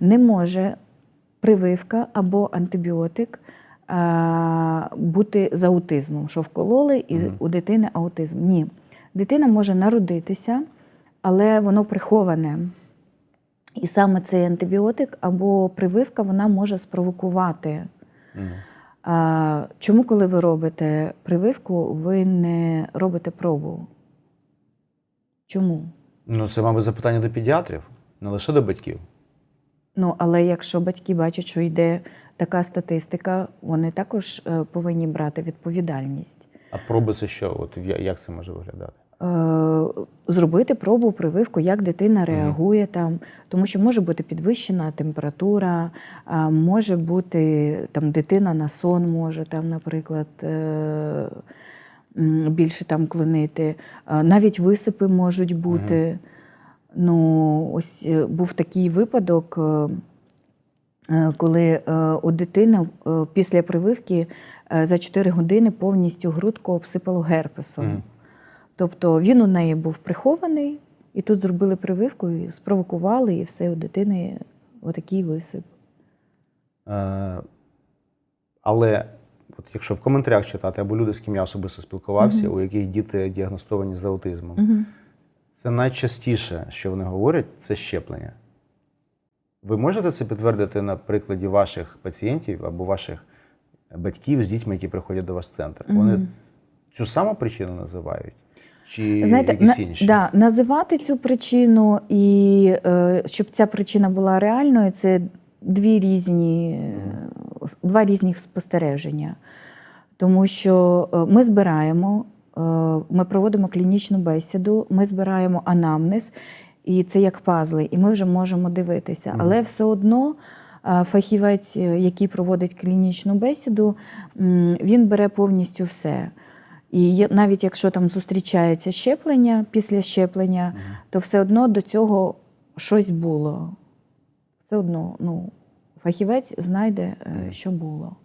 Не може прививка або антибіотик бути з аутизмом, що вкололи і у дитини аутизм. Ні. Дитина може народитися, але воно приховане. І саме цей антибіотик або прививка вона може спровокувати. Мгм. А, чому, коли ви робите прививку, ви не робите пробу? Чому? Ну, це, мабуть, запитання до педіатрів, не лише до батьків. Ну, але якщо батьки бачать, що йде така статистика, вони також е, повинні брати відповідальність. А проби це що? От як це може виглядати? Е, Зробити пробу, прививку, як дитина реагує там, тому що може бути підвищена температура, може бути там дитина на сон, може там, наприклад, е, більше там клонити. Навіть висипи можуть бути. Ну, ось е, був такий випадок, е, е, коли у дитини після прививки за 4 години повністю грудку обсипало герпесом. Мгм. Тобто він у неї був прихований, і тут зробили прививку, і спровокували, і все у дитини отакий висип. Е, але от якщо в коментарях читати, або люди, з ким я особисто спілкувався, у яких діти діагностовані з аутизмом, Угу. Це найчастіше, що вони говорять, це щеплення. Ви можете це підтвердити на прикладі ваших пацієнтів або ваших батьків з дітьми, які приходять до вас в центр? Вони цю саму причину називають? Чи Знаєте, якісь на, да, називати цю причину і е, щоб ця причина була реальною, це дві різні, е, два різні спостереження. Тому що е, ми збираємо, ми проводимо клінічну бесіду, ми збираємо анамнез, і це як пазли, і ми вже можемо дивитися. Але все одно е, фахівець, е, який проводить клінічну бесіду, він бере повністю все. І навіть якщо там зустрічається щеплення після щеплення, то все одно до цього щось було. Все одно, ну, фахівець знайде, е, що було.